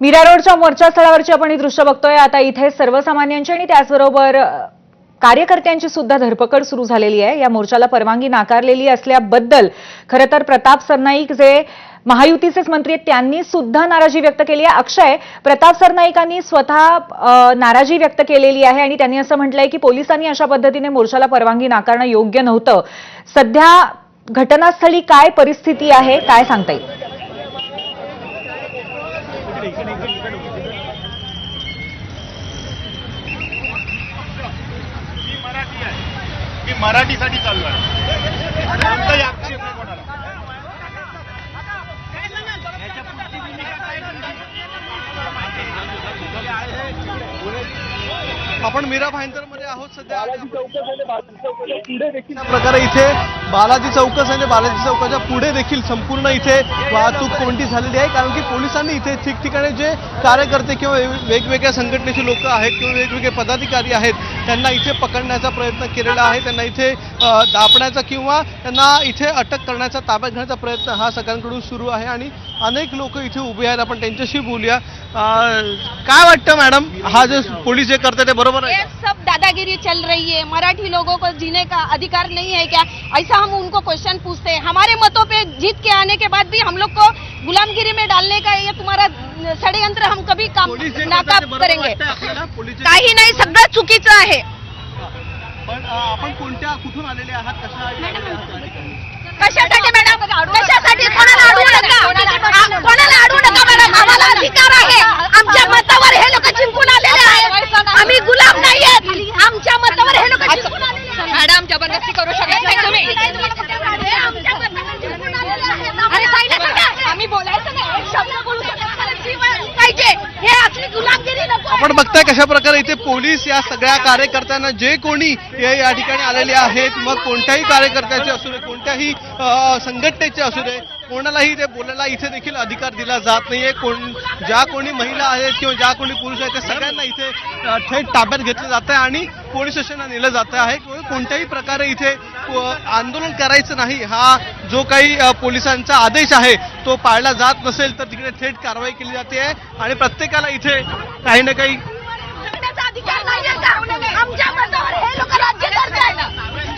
मीरा रोडच्या मोर्चा स्थळावरची आपण ही दृश्य बघतोय. आता इथे सर्वसामान्यांची आणि त्याचबरोबर कार्यकर्त्यांची सुद्धा धरपकड सुरू झालेली आहे. या मोर्चाला परवानगी नाकारलेली असल्याबद्दल खरं तर प्रताप सरनाईक जे महायुतीचेच मंत्री आहेत त्यांनी सुद्धा नाराजी व्यक्त केली आहे. अक्षय प्रताप सरनाईकांनी स्वतः नाराजी व्यक्त केलेली आहे आणि त्यांनी असं म्हटलंय की पोलिसांनी अशा पद्धतीने मोर्चाला परवानगी नाकारणं योग्य नव्हतं. सध्या घटनास्थळी काय परिस्थिती आहे काय सांगता येईल मी मराठी आहे मी मराठीसाठी चाललो आहे. आक्षेप नाही कोणाला. आपण मीरा भाईंदरमध्ये आहोत सध्या. प्रकारे इथे बालाजी चौकस आणि बालाजी चौकाच्या पुढे देखील संपूर्ण इथे वाहतूक कोंडी झालेली आहे. कारण की पोलिसांनी इथे ठिकठिकाणी जे कार्यकर्ते किंवा वेग- वेगवेगळ्या संघटनेचे लोक आहेत किंवा वेगवेगळे पदाधिकारी आहेत त्यांना इथे पकडण्याचा प्रयत्न केलेला आहे. त्यांना इथे दापण्याचा दाबण्याचा किंवा त्यांना इथे अटक करण्याचा ताब्यात घेण्याचा प्रयत्न हा सगळ्यांकडून सुरू आहे. आणि अनेक लोक इथे उभे आहेत. आपण त्यांच्याशी बोलूया. काय वाटतं मॅडम? हा जे पोलीस जे करतात ते बरोबर आहे सब दादागिरी चल रही है. मराठी लोगों को जीने का अधिकार नहीं है क्या? ऐसा हम उनको क्वेश्चन पूछते हैं. हमारे मतों पे जीत के आने के बाद भी हम लोग को गुलामगिरी में डालने का ये तुम्हारा षडयंत्र हम कभी काम नाकाम करेंगे. काही नाही सगळं चुकीचं आहे. आपण कोणत्या कुठून आलेले आहात? कशा आहात? कशासाठी मॅडम? कशासाठी? कोणाला अडवू नका? आ- कोणाला अडवू नका मॅडम? आम्हाला अधिकार आहे आमच्या मतावर हे लोक जिंकून आलेले आहेत आम्ही गुलाम नाही आहेत आमच्या मतावर हे लोक जिंकून आलेले आहेत मॅडम जबरदस्ती करू शकत नाही तुम्ही आम्ही बोलायचं नाही एक शब्द बोलू शकत नाही. जीवन पाहिजे हे असली गुलामगिरी नको आपण बघताय कशा प्रकारे इथे पोलीस या सगळ्या कार्यकर्त्यांना जे कोणी या या ठिकाणी आलेले आहेत मग कोणत्याही कार्यकर्त्याचे असू दे कोणत्याही संघटनेचे असू दे कोणालाही ते बोलायला इथे देखील अधिकार दिला जात नाहीये. कोण ज्या कोणी महिला आहेत किंवा ज्या कोणी पुरुष आहेत त्या सगळ्यांना इथे थेट ताब्यात घेतलं जात आहे आणि पोलीस स्टेशनला नेलं जात आहे. किंवा कोणत्याही प्रकारे इथे आंदोलन करायचं नाही. हा जो काही पोलिसांचा आदेश आहे तो पाळला जात नसेल तर तिकडे थेट कारवाई केली जाते आहे आणि प्रत्येकाला इथे काही ना काही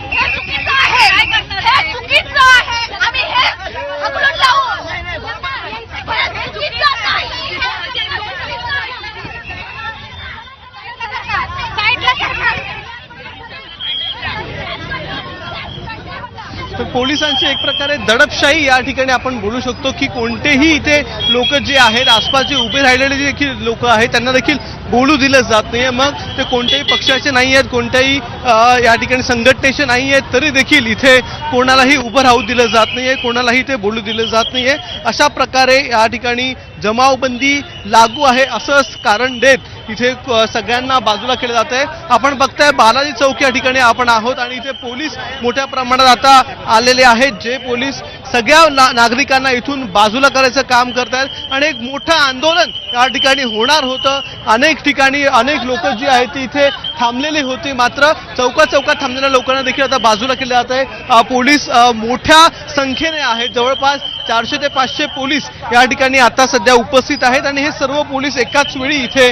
करण्याचा अधिकार नाहीये का आमच्या मतावर हे लोक राज्य करतात हे चुकीचं आहे हे चुकीचं आहे पोलिसांची एक प्रकारे दडपशाही या ठिकाणी आपण बोलू शकतो की कोणतेही इथे लोक जे आहेत आसपास जे उभे राहिलेले जे देखील लोक आहेत त्यांना देखील बोलू दिलं जात नाही मग ते कोणत्याही पक्षाचे नाही आहेत कोणत्याही या ठिकाणी संघटनेचे नाही आहेत तरी देखील इथे कोणालाही उभं राहू दिलं जात नाही आहे कोणालाही ते बोलू दिलं जात नाही आहे अशा प्रकारे या ठिकाणी जमावबंदी लागू आहे असंच कारण देत इथे सगळ्यांना बाजूला केलं जात आहे आपण बघताय बालाजी चौक या ठिकाणी आपण आहोत आणि इथे पोलीस मोठ्या प्रमाणात आता आलेले आहेत. जे पोलीस सगळ्या ना- नागरिकांना इथून बाजूला करायचं काम करतायत. आणि एक मोठं आंदोलन या ठिकाणी होणार होतं. अनेक ठिकाणी अनेक लोक जी आहेत ती इथे थांबलेली होती. मात्र चौका चौकात थांबलेल्या लोकांना देखील आता बाजूला केलं जात आहे पोलीस मोठ्या संख्येने आहेत. जवळपास चारशे ते पाचशे पोलीस या ठिकाणी आता सध्या उपस्थित आहेत आणि हे सर्व पोलीस एकाच वेळी इथे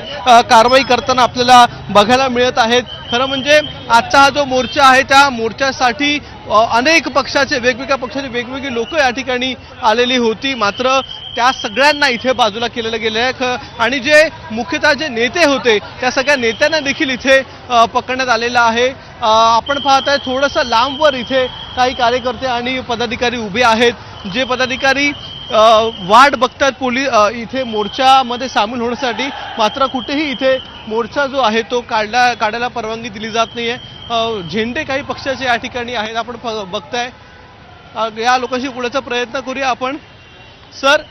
कारवाई करताना आपल्याला बघायला मिळत आहेत. खरं म्हणजे आजचा हा जो मोर्चा आहे त्या मोर्चासाठी अनेक पक्षाचे वेगवेगळ्या पक्षाचे वेगवेगळी लोक या ठिकाणी आलेली होती. मात्र त्या सगळ्यांना इथे बाजूला केलेलं गेलं आहे आणि जे मुख्यतः जे नेते होते त्या सगळ्या नेत्यांना देखील इथे पकडण्यात आलेलं आहे. आपण पाहत आहे थोडंसं लांबवर इथे काही कार्यकर्ते आणि पदाधिकारी उभे आहेत. जे पदाधिकारी वाट बघतात पोलीस इथे मोर्चामध्ये सामील होण्यासाठी मात्र कुठेही इथे मोर्चा जो आहे तो काढला काढायला परवानगी दिली जात नाही आहे झेंडे काही पक्षाचे या ठिकाणी आहेत आपण बघताय. या लोकांशी बोलायचा प्रयत्न करूया आपण. सर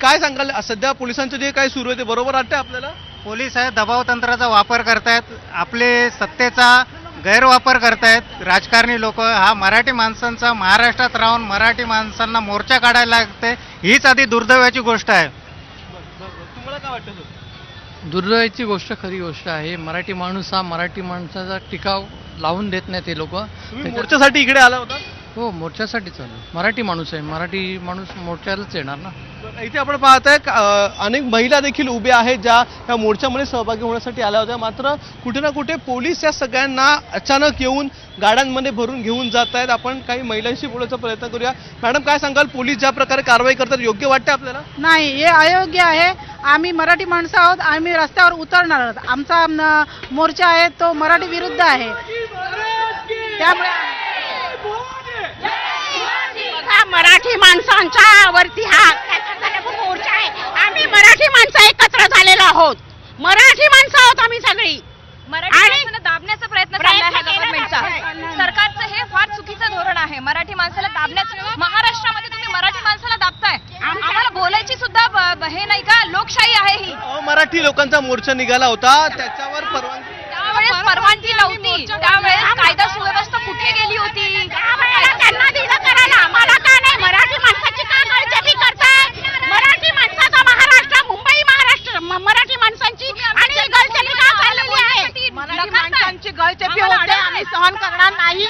काय सांगाल? सध्या पोलिसांचं जे काही सुरू आहे ते बरोबर वाटतंय आपल्याला? पोलीस आहे दबाव तंत्राचा वापर करतायत. आपले सत्तेचा गैरवापर करतायत. राजकारणी लोक हा मराठी माणसांचा महाराष्ट्रात राहून मराठी माणसांना मोर्चा काढायला लागते हीच आधी दुर्दैवाची गोष्ट आहे. तुम्हाला काय वाटतं दुर्दैवाची गोष्ट खरी गोष्ट आहे. मराठी माणूस हा मराठी माणसाचा टिकाव लावून देत नाही ते लोक. तुम्ही मोर्चासाठी इकडे आला होता? हो मोर्चासाठी चालू आहे. मराठी माणूस आहे. मराठी माणूस मोर्चालाच येणार ना. इथे आपण पाहताय अ, अनेक महिला देखील उभ्या आहेत ज्या या मोर्चामध्ये सहभागी होण्यासाठी आल्या होत्या. मात्र कुठे ना कुठे पोलीस या सगळ्यांना अचानक येऊन गाड्यांमध्ये भरून घेऊन जात आहेत. आपण काही महिलांशी बोलायचा प्रयत्न करूया. मॅडम काय सांगाल? पोलीस ज्या प्रकारे कारवाई करतात योग्य वाटतं आपल्याला? नाही हे अयोग्य आहे. आम्ही मराठी माणसं आहोत. आम्ही रस्त्यावर उतरणार आहोत. आमचा मोर्चा आहे तो मराठी विरुद्ध आहे. त्यामुळे मराठी माणसांच्या वरती हा मोर्चा आहे. आम्ही मराठी माणसं एकत्र झालेलो आहोत. मराठी माणसं आहोत आम्ही सगळी. मराठी दाबण्याचा प्रयत्न हा गव्हर्नमेंटचा. सरकारचं हे फार चुकीचं धोरण आहे. मराठी माणसाला दाबण्याचं महाराष्ट्रामध्ये तुम्ही मराठी माणसाला दाबताय. आम्हाला बोलायची सुद्धा हे नाही का? लोकशाही आहे ही. अमराठी लोकांचा मोर्चा निघाला होता. त्याच्यावर परवानगी त्यावेळेस परवानगी नव्हती. त्यावेळेस कायदा सुव्यवस्था कुठे गेली होती त्यावेळेला त्यांना दिलं करायला आम्हाला का नाही मराठी माणसाची का गळचेपी करताय मराठी माणसाचा महाराष्ट्र मुंबई महाराष्ट्र म- मराठी माणसांची आणि ही गळचेपी का चाललेली आहे मराठी माणसांची गळचेपी होते आम्ही सहन करणार नाही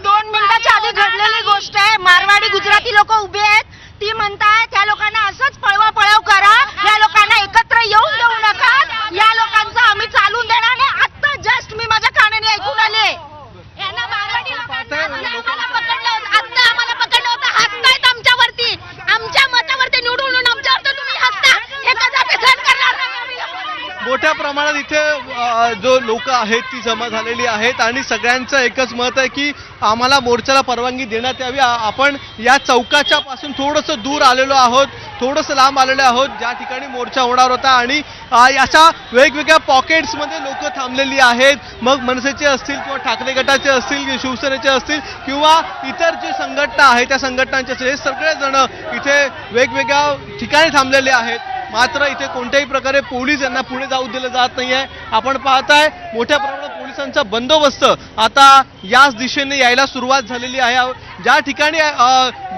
दोन मिनिटाच्या आधी घडलेली गोष्ट आहे मारवाडी गुजराती लोक उभे आहेत ती म्हणताय त्या लोकांना असंच पळवा पळव करा या लोकांना एकत्र येऊन देऊ नका या लोकांचं आम्ही चालून देणार नाही आत्ता जस्ट मी माझ्या कानाने ऐकून आले यांना मारवाडी लोकांना आम्हाला पकडलं होतं आत्ता आम्हाला पकडलं होतं हसतायत आमच्यावरती आमच्या मतावरती निवडून आणून आमच्यावरती तुम्ही हसता हे कदापि सहन करणार नाही आम्ही. मोठ्या प्रमाणात इथे जो लोक आहेत ती जमा झालेली आहेत आणि सगळ्यांचं एकच मत आहे की आम्हाला मोर्चाला परवानगी देण्यात यावी. आपण या चौकाच्या पासून थोडंसं दूर आलेलो आहोत थोडंसं लांब आलेलो आहोत ज्या ठिकाणी मोर्चा होणार होता आणि याच्या वेगवेगळ्या पॉकेट्समध्ये लोक थांबलेली आहेत. मग मनसेचे असतील किंवा ठाकरे गटाचे असतील शिवसेनेचे असतील किंवा इतर जे संघटना आहेत त्या संघटनांचे असतील हे सगळेजण इथे वेगवेगळ्या ठिकाणी थांबलेले आहेत. मात्र इथे कोणत्याही प्रकारे पोलीस यांना पुढे जाऊ दिलं जात नाही आहे आपण पाहताय मोठ्या प्रमाणात पोलिसांचा बंदोबस्त आता याच दिशेने यायला सुरुवात झालेली आहे. ज्या ठिकाणी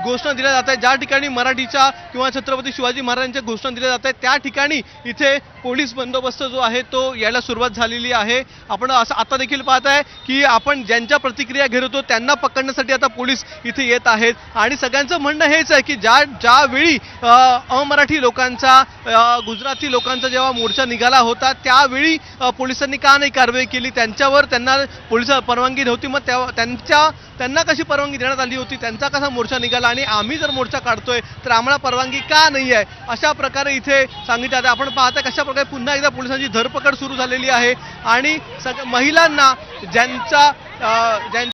घोषणा दिल्या जात आहेत. ज्या ठिकाणी मराठीच्या किंवा छत्रपती शिवाजी महाराजांच्या घोषणा दिल्या जात आहेत त्या ठिकाणी इथे पोलीस बंदोबस्त जो आहे तो यायला सुरुवात झालेली आहे. आपण असं आता देखील पाहत आहे की आपण ज्यांच्या प्रतिक्रिया घेत होतो त्यांना पकडण्यासाठी आता पोलीस इथे येत आहेत. आणि सगळ्यांचं म्हणणं हेच आहे की ज्या ज्यावेळी अमराठी लोकांचा गुजराती लोकांचा जेव्हा मोर्चा निघाला होता त्यावेळी पोलिसांनी का नाही कारवाई केली? त्यांच्यावर त्यांना पोलीस परवानगी नव्हती. मग तेव्हा त्यांच्या त्यांना कशी परवानगी देण्यात आली होती? त्यांचा कसा मोर्चा निघाला? आणि आम्ही जर मोर्चा काढतोय तर आम्हाला परवानगी का नाही आहे? अशा प्रकारे इथे सांगितलं आहे आपण पाहता कशा प्रकारे पुन्हा एकदा पोलिसांची धरपकड सुरू झालेली आहे. आणि सग महिलांना ज्यांचा ज्यां